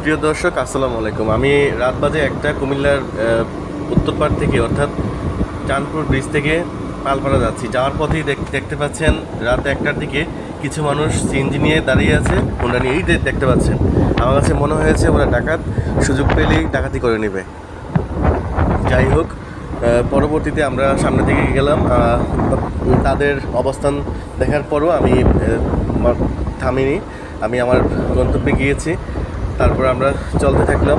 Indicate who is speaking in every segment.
Speaker 1: প্রিয় দর্শক, আসসালামু আলাইকুম। আমি রাত বাজে একটা কুমিল্লার উত্তরপাড় থেকে, অর্থাৎ চাঁদপুর ব্রিজ থেকে পালপাড়া যাচ্ছি। যাওয়ার পথেই দেখ- দেখতে পাচ্ছেন, রাত একটার দিকে কিছু মানুষ সিএনজি নিয়ে দাঁড়িয়ে আছে ওনারা নিয়েই দেখতে পাচ্ছেন। আমার কাছে মনে হয়েছে, ওরা ডাকাত, সুযোগ পেলেই ডাকাতি করে নেবে। যাই হোক পরবর্তীতে আমরা সামনের দিকে গেলাম তাদের অবস্থান দেখার পরও আমি থামিনি। আমি আমার গন্তব্যে গিয়েছি। তারপর আমরা চলতে থাকলাম।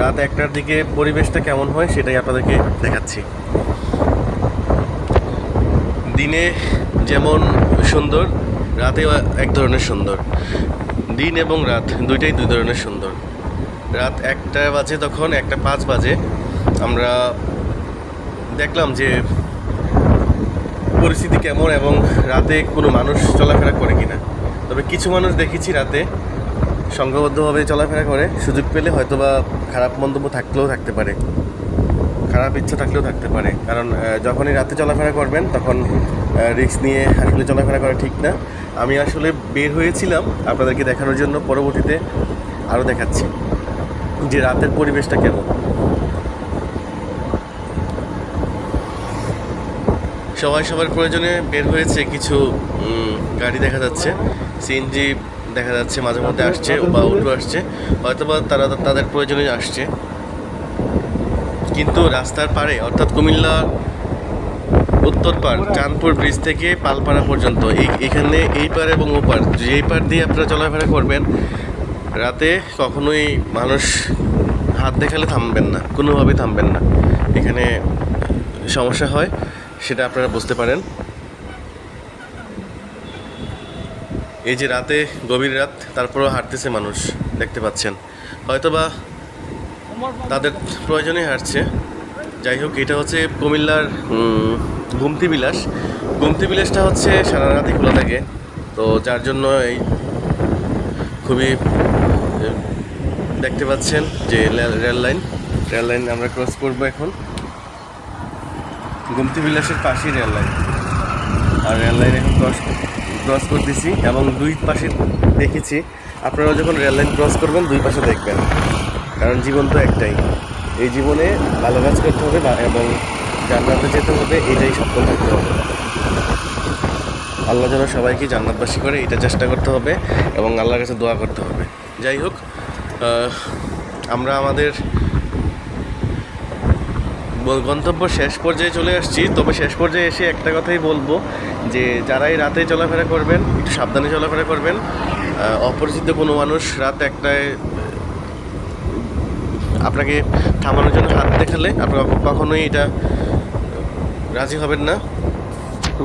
Speaker 1: রাত একটার দিকে পরিবেশটা কেমন হয় সেটাই আপনাদেরকে দেখাচ্ছি। দিনে যেমন সুন্দর, রাতে এক ধরনের সুন্দর। দিন এবং রাত দুইটাই দুই ধরনের সুন্দর। রাত একটা বাজে তখন একটা পাঁচ বাজে। আমরা দেখলাম যে পরিস্থিতি কেমন এবং রাতে কোনো মানুষ চলাফেরা করে কিনা। তবে কিছু মানুষ দেখেছি রাতে সংঘবদ্ধভাবে চলাফেরা করে, সুযোগ পেলে হয়তো বা খারাপ মন্তব্য থাকলেও থাকতে পারে। খারাপ ইচ্ছা থাকলেও থাকতে পারে। কারণ যখনই রাতে চলাফেরা করবেন, তখন রিস্ক নিয়ে আসলে চলাফেরা করা ঠিক না। আমি আসলে বের হয়েছিলাম আপনাদেরকে দেখানোর জন্য, পরবর্তীতে আরও দেখাচ্ছি যে রাতের পরিবেশটা কেমন। সবাই সবার প্রয়োজনে বের হয়েছে কিছু গাড়ি দেখা যাচ্ছে। সিএনজি দেখা যাচ্ছে, মাঝে মধ্যে আসছে বা অটো আসছে। হয়তোবা তারা তাদের প্রয়োজনে আসছে। কিন্তু রাস্তার পারে অর্থাৎ কুমিল্লা উত্তর পার চাঁদপুর ব্রিজ থেকে পালপাড়া পর্যন্ত, এই এখানে এই পার এবং ও পার যেই পার দিয়ে আপনারা চলাফেরা করবেন, রাতে কখনোই মানুষ হাত দেখালে থামবেন না, কোনোভাবে থামবেন না। এখানে সমস্যা হয়, সেটা আপনারা বুঝতে পারেন। এই যে রাতে, গভীর রাত, তারপরেও হাঁটতেছে মানুষ, দেখতে পাচ্ছেন। হয়তোবা তাদের প্রয়োজনে হাঁটছে। যাই হোক, এটা হচ্ছে কুমিল্লার গুমতি বিলাস। গুমতি বিলাসটা হচ্ছে সারা রাতই খোলা থাকে। তো যার জন্য এই খুবই দেখতে পাচ্ছেন যে রেল- লাইন। রেল লাইন আমরা ক্রস করব এখন। গুমতি বিলাসের পাশেই রেল লাইন। আর রেল লাইন এখন ক্রস ক্রস করতেছি এবং দুই পাশে দেখেছি। আপনারা যখন রেল লাইন ক্রস করবেন, দুই পাশে দেখবেন। কারণ জীবন তো একটাই। এই জীবনে ভালো কাজ করতে হবে এবং জান্নাতে যেতে হবে, এটাই সফল থাকতে হবে। আল্লাহ যেন সবাইকে জান্নাতবাসী করে, এটা চেষ্টা করতে হবে এবং আল্লাহর কাছে দোয়া করতে হবে। যাই হোক আমরা আমাদের গন্তব্য শেষ পর্যায়ে চলে আসছি। তবে শেষ পর্যায়ে এসে একটা কথাই বলব যে, যারাই রাতে চলাফেরা করবেন, একটু সাবধানে চলাফেরা করবেন। অপরিচিত কোনো মানুষ রাত একটায় আপনাকে থামানোর জন্য হাত দেখালে আপনারা কখনোই এটা রাজি হবেন না।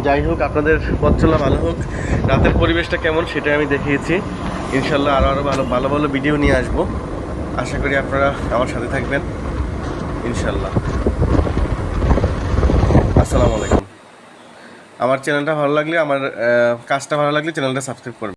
Speaker 1: যাই হোক, আপনাদের পথ চলা ভালো হোক। রাতের পরিবেশটা কেমন সেটা আমি দেখিয়েছি। ইনশাল্লাহ আরও আরও ভালো ভালো ভালো ভিডিও নিয়ে আসব। আশা করি আপনারা আমার সাথে থাকবেন। ইনশাল্লাহ আসসালামু আলাইকুম আমার চ্যানেলটা ভালো লাগলে আমার কাজটা ভালো লাগলে চ্যানেলটা সাবস্ক্রাইব করবেন।